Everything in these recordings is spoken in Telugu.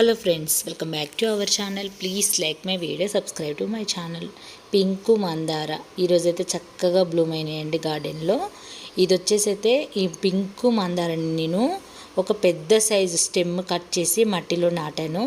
Hello friends welcome back to our channel please like my video subscribe to my channel pink మందార ఈరోజైతే చక్కగా బ్లూమ్ అయినాయండి గార్డెన్లో. ఇది వచ్చేసి అయితే ఈ పింకు మందారని నేను ఒక పెద్ద సైజు స్టెమ్ కట్ చేసి మట్టిలో నాటాను.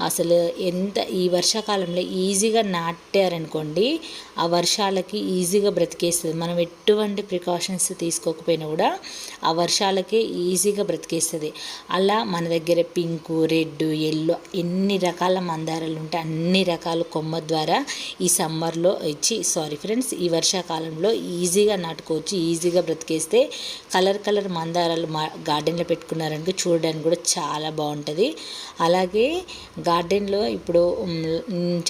అసలు ఎంత ఈ వర్షాకాలంలో ఈజీగా నాటారనుకోండి ఆ వర్షాలకి ఈజీగా బ్రతికేస్తుంది. మనం ఎటువంటి ప్రికాషన్స్ తీసుకోకపోయినా కూడా ఆ వర్షాలకి ఈజీగా బ్రతికేస్తుంది. అలా మన దగ్గర పింకు రెడ్ ఎల్లో ఎన్ని రకాల మందారాలు ఉంటాయి అన్ని రకాల కొమ్మ ద్వారా ఈ సమ్మర్లో ఇచ్చి సారీ ఫ్రెండ్స్ ఈ వర్షాకాలంలో ఈజీగా నాటుకోవచ్చు ఈజీగా బ్రతికేస్తే కలర్ కలర్ మందారాలు మా గార్డెన్లో పెట్టుకున్నారనుకో చూడడానికి కూడా చాలా బాగుంటుంది. అలాగే గార్డెన్లో ఇప్పుడు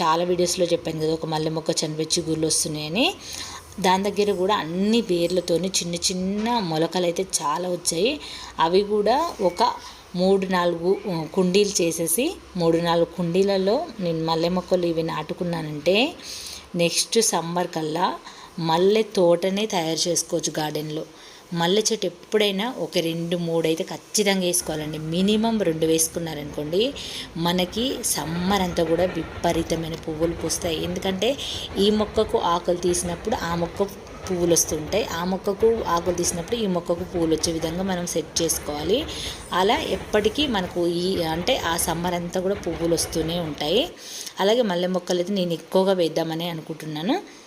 చాలా వీడియోస్లో చెప్పాను కదా ఒక మల్లె మొక్క చనిపెచ్చి గుళ్ళు వస్తున్నాయని. దాని దగ్గర కూడా అన్ని వేర్లతోని చిన్న చిన్న మొలకలు అయితే చాలా వచ్చాయి. అవి కూడా ఒక మూడు నాలుగు కుండీలు చేసేసి మూడు నాలుగు కుండీలలో నేను మల్లె మొక్కలు ఇవి నాటుకున్నానంటే నెక్స్ట్ సమ్మర్ కల్లా మల్లె తోటనే తయారు చేసుకోవచ్చు గార్డెన్లో. మల్లె చెట్టు ఎప్పుడైనా ఒక రెండు మూడు అయితే ఖచ్చితంగా వేసుకోవాలండి. మినిమం రెండు వేసుకున్నారనుకోండి మనకి సమ్మర్ అంతా కూడా విపరీతమైన పువ్వులు పూస్తాయి. ఎందుకంటే ఈ మొక్కకు ఆకులు తీసినప్పుడు ఆ మొక్క పువ్వులు వస్తుంటాయి. ఆ మొక్కకు ఆకులు తీసినప్పుడు ఈ మొక్కకు పువ్వులు వచ్చే విధంగా మనం సెట్ చేసుకోవాలి. అలా ఎప్పటికీ మనకు ఈ అంటే ఆ సమ్మర్ అంతా కూడా పువ్వులు వస్తూనే ఉంటాయి. అలాగే మల్లె మొక్కలు అయితే నేను ఎక్కువగా వేద్దామని అనుకుంటున్నాను.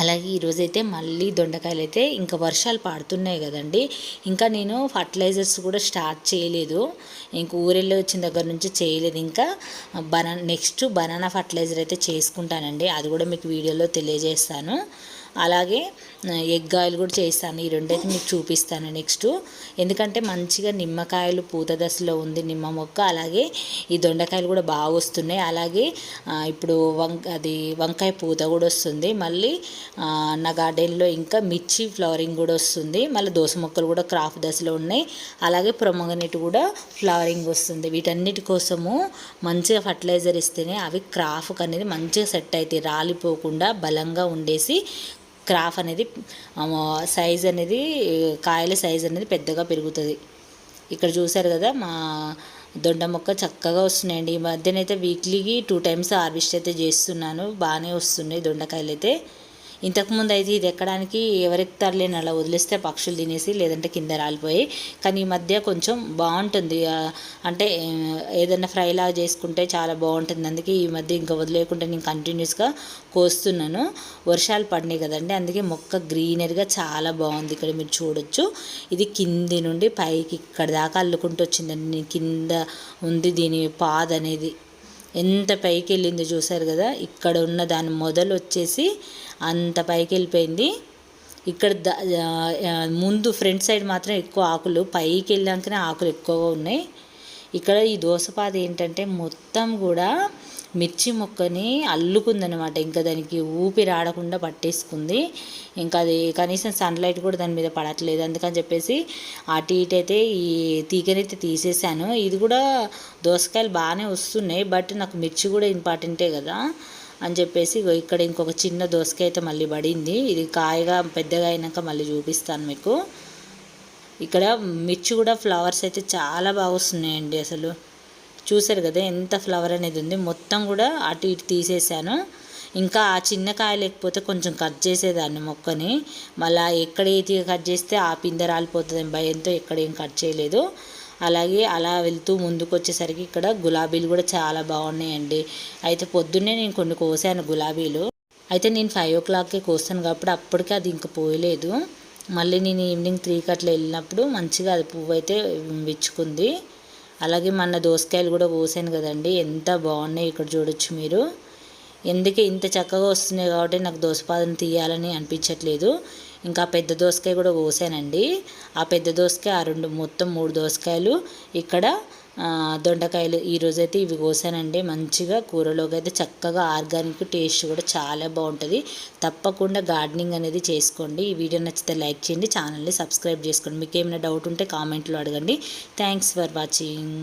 అలాగే ఈరోజైతే మళ్ళీ దొండకాయలు అయితే ఇంకా వర్షాలు పడుతున్నాయి కదండి. ఇంకా నేను ఫర్టిలైజర్స్ కూడా స్టార్ట్ చేయలేదు. ఇంక ఊరెళ్ళి వచ్చిన దగ్గర నుంచి చేయలేదు. ఇంకా బనానా నెక్స్ట్ బనానా ఫర్టిలైజర్ అయితే చేసుకుంటానండి. అది కూడా మీకు వీడియోలో తెలియజేస్తాను. అలాగే ఎగ్ ఆయిల్ కూడా చేస్తాను. ఈ రెండైతే మీకు చూపిస్తాను నెక్స్ట్. ఎందుకంటే మంచిగా నిమ్మకాయలు పూత దశలో ఉంది నిమ్మ మొక్క అలాగే ఈ దొండకాయలు కూడా బాగా వస్తున్నాయి. అలాగే ఇప్పుడు వంక అది వంకాయ పూత కూడా వస్తుంది. మళ్ళీ నా గార్డెన్లో ఇంకా మిర్చి ఫ్లవరింగ్ కూడా వస్తుంది. మళ్ళీ దోస మొక్కలు కూడా క్రాఫ్ దశలో ఉన్నాయి. అలాగే ప్రొమగనెట్ కూడా ఫ్లవరింగ్ వస్తుంది. వీటన్నిటి కోసము మంచిగా ఫర్టిలైజర్ ఇస్తేనే అవి క్రాఫ్కి అనేది మంచిగా సెట్ అవుతాయి రాలిపోకుండా బలంగా ఉండేసి క్రాఫ్ అనేది సైజ్ అనేది కాయల సైజ్ అనేది పెద్దగా పెరుగుతుంది. ఇక్కడ చూసారు కదా మా దొండ మొక్క చక్కగా వస్తున్నాయండి. ఈ మధ్యనైతే వీక్లీకి టూ టైమ్స్ హార్వెస్ట్ అయితే చేస్తున్నాను. బాగానే వస్తున్నాయి దొండకాయలు అయితే ఇంతకుముందు అయితే ఇది ఎక్కడానికి ఎవరెక్తారులేని అలా వదిలేస్తే పక్షులు తినేసి లేదంటే కింద రాలిపోయి కానీ ఈ మధ్య కొంచెం బాగుంటుంది. అంటే ఏదైనా ఫ్రైలా చేసుకుంటే చాలా బాగుంటుంది. అందుకే ఈ మధ్య ఇంకా వదిలేకుండా నేను కంటిన్యూస్గా కోస్తున్నాను. వర్షాలు పడినాయి కదండి అందుకే మొక్క గ్రీనరీగా చాలా బాగుంది ఇక్కడ మీరు చూడొచ్చు. ఇది కింది నుండి పైకి ఇక్కడ దాకా అల్లుకుంటూ వచ్చిందండి. కింద ఉంది దీని పాద అనేది ఎంత పైకి వెళ్ళిందో చూసారు కదా ఇక్కడ ఉన్న దాని మొదలు వచ్చేసి అంత పైకి వెళ్ళిపోయింది ఇక్కడ ముందు ఫ్రంట్ సైడ్ మాత్రం ఎక్కువ ఆకులు పైకి వెళ్ళాకనే ఆకులు ఎక్కువగా ఉన్నాయి. ఇక్కడ ఈ దోసపాత ఏంటంటే మొత్తం కూడా మిర్చి మొక్కని అల్లుకుందనమాట ఇంకా దానికి ఊపిరి ఆడకుండా పట్టేసుకుంది. ఇంకా అది కనీసం సన్లైట్ కూడా దాని మీద పడట్లేదు. అందుకని చెప్పేసి అటు ఇటు అయితే ఈ తీగనైతే తీసేసాను ఇది కూడా దోసకాయలు బాగానే వస్తున్నాయి. బట్ నాకు మిర్చి కూడా ఇంపార్టెంటే కదా అని చెప్పేసి ఇక్కడ ఇంకొక చిన్న దోసకాయ అయితే మళ్ళీ పడింది. ఇది కాయగా పెద్దగా అయినాక మళ్ళీ చూపిస్తాను మీకు. ఇక్కడ మిర్చి కూడా ఫ్లవర్స్ అయితే చాలా బాగా వస్తున్నాయండి అసలు. చూసారు కదా ఎంత ఫ్లవర్ అనేది ఉంది. మొత్తం కూడా అటు ఇటు తీసేసాను. ఇంకా ఆ చిన్న కాయ లేకపోతే కొంచెం కట్ చేసేదాన్ని మొక్కని. మళ్ళీ ఎక్కడ ఏది కట్ చేస్తే ఆ పిందె రాలిపోతుంది భయంతో ఎక్కడ ఏం కట్ చేయలేదు. అలాగే అలా వెళ్తూ ముందుకు వచ్చేసరికి ఇక్కడ గులాబీలు కూడా చాలా బాగున్నాయండి. అయితే పొద్దున్నే నేను కొన్ని కోసాను గులాబీలు. అయితే నేను ఫైవ్ ఓ క్లాక్కి కోస్తాను కాబట్టి అప్పటికే అది ఇంక పోయలేదు. మళ్ళీ నేను ఈవినింగ్ త్రీ కట్ల వెళ్ళినప్పుడు మంచిగా అది పువ్వు అయితే విచ్చుకుంది. అలాగే మన దోసకాయలు కూడా పోసాను కదండి ఎంత బాగున్నాయి ఇక్కడ చూడొచ్చు మీరు. ఎందుకే ఇంత చక్కగా వస్తున్నాయి కాబట్టి నాకు దోసపాదం తీయాలని అనిపించట్లేదు. ఇంకా పెద్ద దోసకాయ కూడా కోసానండి. ఆ పెద్ద దోసకాయ ఆ రెండు మొత్తం మూడు దోసకాయలు ఇక్కడ దొండకాయలు ఈరోజైతే ఇవి కోసానండి. మంచిగా కూరలోకి అయితే చక్కగా ఆర్గానిక్ టేస్ట్ కూడా చాలా బాగుంటుంది. తప్పకుండా గార్డెనింగ్ అనేది చేసుకోండి. ఈ వీడియో నచ్చితే లైక్ చేయండి ఛానల్ని సబ్స్క్రైబ్ చేసుకోండి. మీకు ఏమైనా డౌట్ ఉంటే కామెంట్లో అడగండి. Thanks for watching.